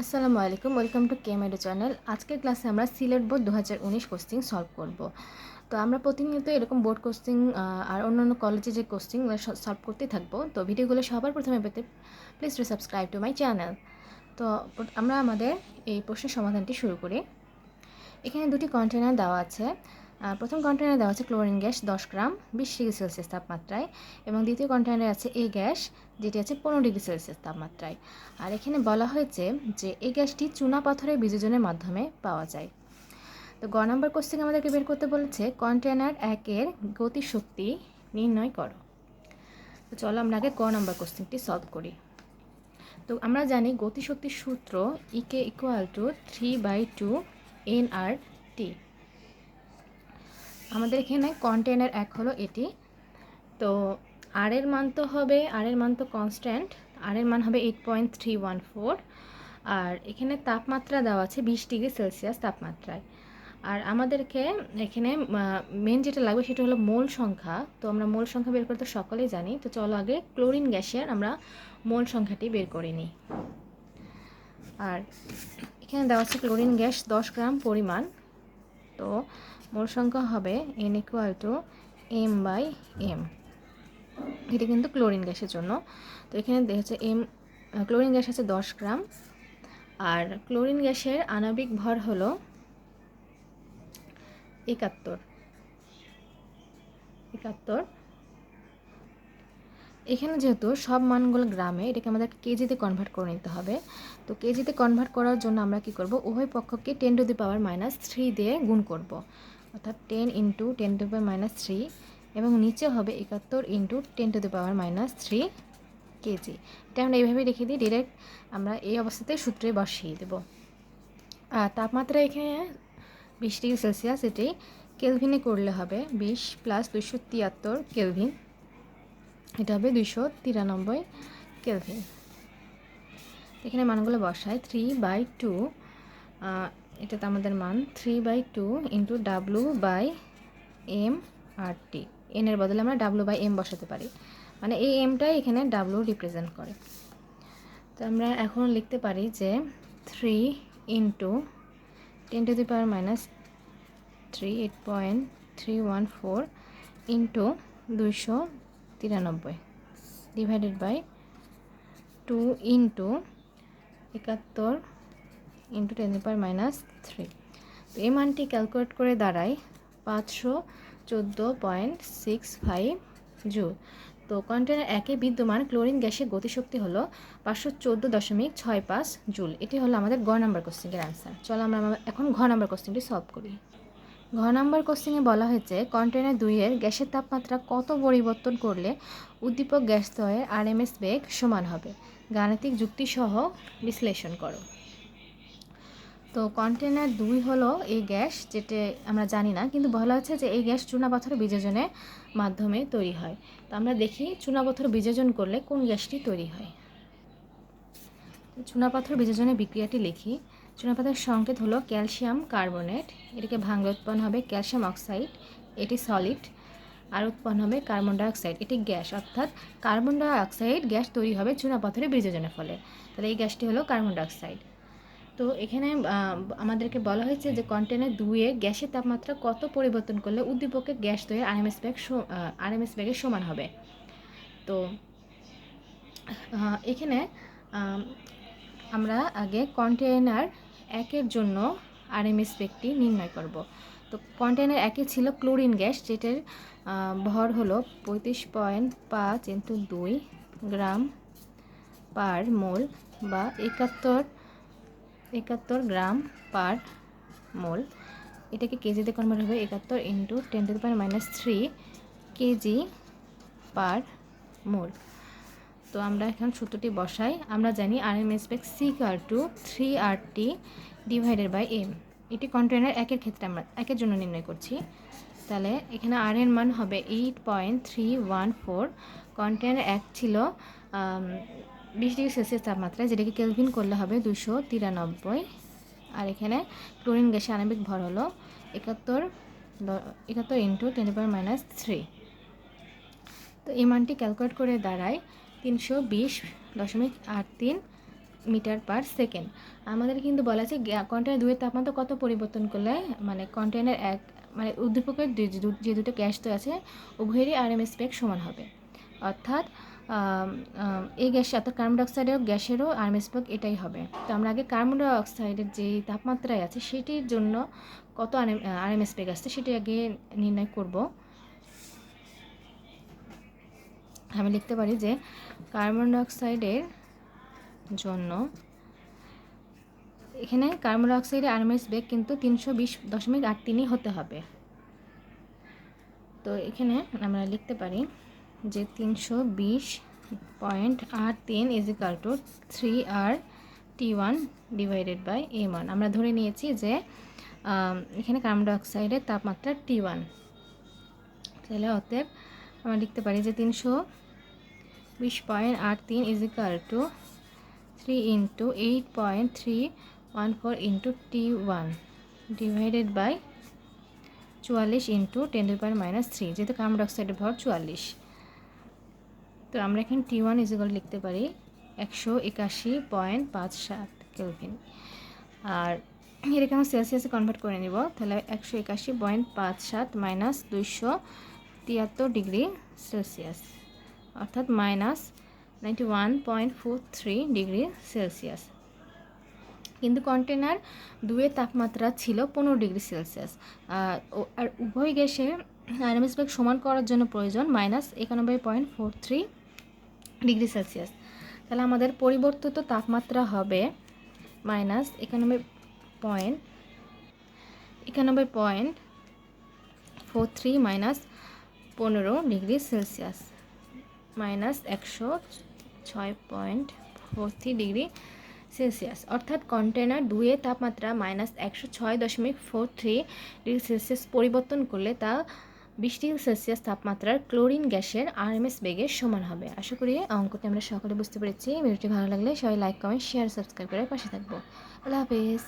আসসালামু আলাইকুম, welcome to কেমেডো channel. আজকের ক্লাসে আমরা সিলেট বোর্ড দু হাজার উনিশ কোশ্চিং সলভ করব। তো আমরা প্রতিনিয়ত এরকম বোর্ড কোশ্চিং আর অন্যান্য কলেজে যে কোশ্চিং সলভ করতেই থাকব। তো ভিডিওগুলো সবার প্রথমে পেতে please to subscribe to my channel তো আমরা আমাদের এই প্রশ্নের সমাধানটি শুরু করি। এখানে দুটি কন্টেনার দেওয়া আছে। প্রথম কন্টেনারে দেওয়া আছে ক্লোরিন গ্যাস দশ গ্রাম, বিশ ডিগ্রি সেলসিয়াস তাপমাত্রায় এবং দ্বিতীয় কন্টেনারে আছে এ গ্যাস যেটি আছে পনেরো ডিগ্রি সেলসিয়াস তাপমাত্রায়। আর এখানে বলা হয়েছে যে এই গ্যাসটি চুনা পাথরের বিযোজনের মাধ্যমে পাওয়া যায়। তো গ নম্বর কোশ্চেন আমাদেরকে বের করতে বলেছে কন্টেনার একের গতিশক্তি নির্ণয় করো। তো চলো আমরা আগে ক নম্বর কোশ্চেনটি সলভ করি। তো আমরা জানি গতিশক্তির সূত্র E K equal to three by two N R T আমাদের এখানে কন্টেনার এক হলো এটি। তো আর এর মান তো হবে আর এর মান তো কনস্ট্যান্ট আর এর মান হবে eight point three one four আর এখানে তাপমাত্রা দেওয়া আছে বিশ ডিগ্রি সেলসিয়াস তাপমাত্রায়। আর আমাদেরকে এখানে মেন যেটা লাগবে সেটা হলো মোল সংখ্যা। তো আমরা মোল সংখ্যা বের করতে সকলেই জানি। তো চলো আগে ক্লোরিন গ্যাসের আমরা মোল সংখ্যাটি বের করে নিই। আর এখানে দেওয়া আছে ক্লোরিন গ্যাস দশ গ্রাম পরিমাণ। তো মোল সংখ্যা হবে N equal to M by M এটা কিন্তু ক্লোরিন গ্যাসের জন্য। তো এখানে দেখেছে এম ক্লোরিন গ্যাস আছে দশ গ্রাম। আর ক্লোরিন গ্যাসের আণবিক ভর হলো একাত্তর। একাত্তর। এখানে যেহেতু সব মানগুলো গ্রামে, এটাকে আমাদের কেজিতে কনভার্ট করে নিতে হবে। তো কেজিতে কনভার্ট করার জন্য আমরা কি করব? উভয় পক্ষকে ten to the power minus three দিয়ে গুণ করব। অর্থাৎ ten into ten to power minus three এবং নিচে হবে একাত্তর into ten to the power minus three kg এটা আমরা এইভাবে রেখে দিই ডিরেক্ট আমরা এই অবস্থাতে সূত্রে বসিয়ে দেব। আর তাপমাত্রা এখানে বিশ ডিগ্রি সেলসিয়াস, এটি কেলভিনে করলে হবে বিশ প্লাস দুশো তিয়াত্তর কেলভিন। এটা হবে দুশো তিরানব্বই কেলভিন। এখানে মানগুলো বসায় থ্রি বাই টু এটাতে আমাদের মান three by two into W by M R T এনের বদলে আমরা ডাব্লু বাই এম বসাতে পারি। মানে এই এমটাই এখানে ডাব্লু রিপ্রেজেন্ট করে। তো আমরা এখন লিখতে পারি যে three into ten to the power minus three eight point three one four into দুইশো তিরানব্বই ডিভাইডেড বাই টু ইন্টু একাত্তর into ten power minus three তো এই মানটি ক্যালকুলেট করে দাঁড়ায় পাঁচশো চোদ্দ পয়েন্ট সিক্স ফাইভ জুল তো কন্টেনার একে বিদ্যমান ক্লোরিন গ্যাসের গতিশক্তি হলো পাঁচশো চোদ্দ দশমিক ছয় পাঁচ জুল এটি হলো আমাদের গ নাম্বার কোশ্চেনের অ্যান্সার চলো আমরা এখন ঘ নাম্বার কোশ্চেনটি সলভ করি। ঘ নাম্বার কোশ্চেনে বলা হয়েছে কন্টেনার দুইয়ের গ্যাসের তাপমাত্রা কত পরিবর্তন করলে উদ্দীপক গ্যাস স্তরের আরএমএস বেগ সমান হবে? গাণিতিক যুক্তিসহ বিশ্লেষণ করো। তো কন্টেনার দুই হলো এই গ্যাস, যেটা আমরা জানি না, কিন্তু বলা হচ্ছে যে এই গ্যাস চুনাপাথর বিযোজনের মাধ্যমে তৈরি হয়। তো আমরা দেখি চুনাপাথর বিযোজন করলে কোন গ্যাসটি তৈরি হয়। চুনাপাথর বিযোজনের বিক্রিয়াটি লিখি। চুনাপাথরের সংকেত হলো ক্যালসিয়াম কার্বনেট, এটিকে ভাঙলে উৎপন্ন হবে ক্যালসিয়াম অক্সাইড, এটি সলিড, আর উৎপন্ন হবে কার্বন ডাইঅক্সাইড, এটি গ্যাস, অর্থাৎ কার্বন ডাইঅক্সাইড গ্যাস তৈরি হবে চুনাপাথরের বিযোজনের ফলে। তাহলে এই গ্যাসটি হলো কার্বন ডাইঅক্সাইড। তো এখানে আমাদেরকে বলা হয়েছে যে কন্টেনার দুয়ে গ্যাসের তাপমাত্রা কত পরিবর্তন করলে উদ্দীপকে গ্যাস তৈরি আরএমএস ব্যাগ আরএমএস ব্যাগের সমান হবে? তো এখানে আমরা আগে কন্টেনার একের জন্য আরএমএস ব্যাগটি নির্ণয় করব। তো কন্টেনার একে ছিল ক্লোরিন গ্যাস, যেটার ভর হলো পঁয়ত্রিশ পয়েন্ট পাঁচ ইন্টু দুই গ্রাম পার মোল বা একাত্তর একাত্তর গ্রাম পার মোল। এটাকে কেজিতে কনভার্ট হবে একাত্তর into ten to power minus three kg per mole. তো আমরা এখন সূত্রটি বসাই। আমরা জানি আর এম এস বেগ C car to three R T divided by M এটি কন্টেনার একের ক্ষেত্রে আমরা একের জন্য নির্ণয় করছি। তাহলে এখানে আর এর মান হবে eight point three one four container এক ছিল বিশ ডিগ্রি সেলসিয়াস তাপমাত্রায়, যেটাকে কেলভিন করলে হবে দুশো তিরানব্বই। আর এখানে ক্লোরিন গ্যাসের আণবিক ভর হলো একাত্তর একাত্তর into ten power minus three তো এই মানটি ক্যালকুলেট করে দাঁড়ায় তিনশো বিশ দশমিক আট তিন মিটার পার সেকেন্ড। আমাদের কিন্তু বলা আছে কন্টেনার দুয়ের তাপমাত্রা কত পরিবর্তন করলে মানে কন্টেনার এক মানে উদ্দীপকের যে দুটো গ্যাস তো আছে, উভয়েরই আরএমএস বেগ সমান হবে। অর্থাৎ এই গ্যাস অর্থাৎ কার্বন ডাইঅক্সাইডের গ্যাসেরও আরএমএস বেগ এটাই হবে। তো আমরা আগে কার্বন ডাইঅক্সাইডের যে তাপমাত্রায় আছে, সেটির জন্য কত আরএমএস বেগ আসছে সেটি আগে নির্ণয় করব। আমি লিখতে পারি যে কার্বন ডাইঅক্সাইডের জন্য এখানে কার্বন ডাইঅক্সাইডের আরএমএস বেগ কিন্তু তিনশো বিশ দশমিক আট তিনই হতে হবে। তো এখানে আমরা লিখতে পারি যে তিনশো বিশ পয়েন্ট আট তিন is equal to three R T one divided by M one আমরা ধরে নিয়েছি যে এখানে কার্বন ডাইঅক্সাইডের তাপমাত্রা টি ওয়ান তাহলে অতএব আমরা লিখতে পারি যে তিনশো বিশ পয়েন্ট আট তিন is equal to three into eight point three one four into T one divided by চুয়াল্লিশ into ten to power minus three যেহেতু কার্বন ডাইঅক্সাইডের ভর চুয়াল্লিশ। তো আমরা এখানে টি ওয়ান ইজিকল লিখতে পারি একশো একাশি পয়েন্ট পাঁচ সাত কেলভিন আর এটাকে আমরা সেলসিয়াসে কনভার্ট করে নিব, তাহলে একশো একাশি পয়েন্ট পাঁচ সাত মাইনাস দুইশো তিয়াত্তর ডিগ্রি সেলসিয়াস অর্থাৎ minus ninety one point four three degree Celsius কিন্তু কন্টেনার দুয়ের তাপমাত্রা ছিল পনেরো ডিগ্রি সেলসিয়াস আর উভয় গ্যাসের আরএমএস বেগ সমান করার জন্য প্রয়োজন মাইনাস একানব্বই point four three degree Celsius. তাহলে আমাদের পরিবর্তিত তাপমাত্রা হবে মাইনাস একানব্বই পয়েন্ট একানব্বই পয়েন্ট ফোর থ্রি মাইনাস পনেরো ডিগ্রি সেলসিয়াস। মাইনাস একশো ছয় point four three degree Celsius. অর্থাৎ কন্টেনার দুয়ে তাপমাত্রা মাইনাস একশো ছয় দশমিক ফোর থ্রি ডিগ্রি সেলসিয়াস পরিবর্তন করলে তা বিশ ডিগ্রি সেলসিয়াস তাপমাত্রার ক্লোরিন গ্যাসের আরএমএস বেগের সমান হবে। আশা করি অঙ্কটি আমরা সকলে বুঝতে পেরেছি। ভিডিওটি ভালো লাগলে সবাই লাইক, কমেন্ট, শেয়ার, সাবস্ক্রাইব করে পাশে থাকব। আল্লাহ হাফেজ।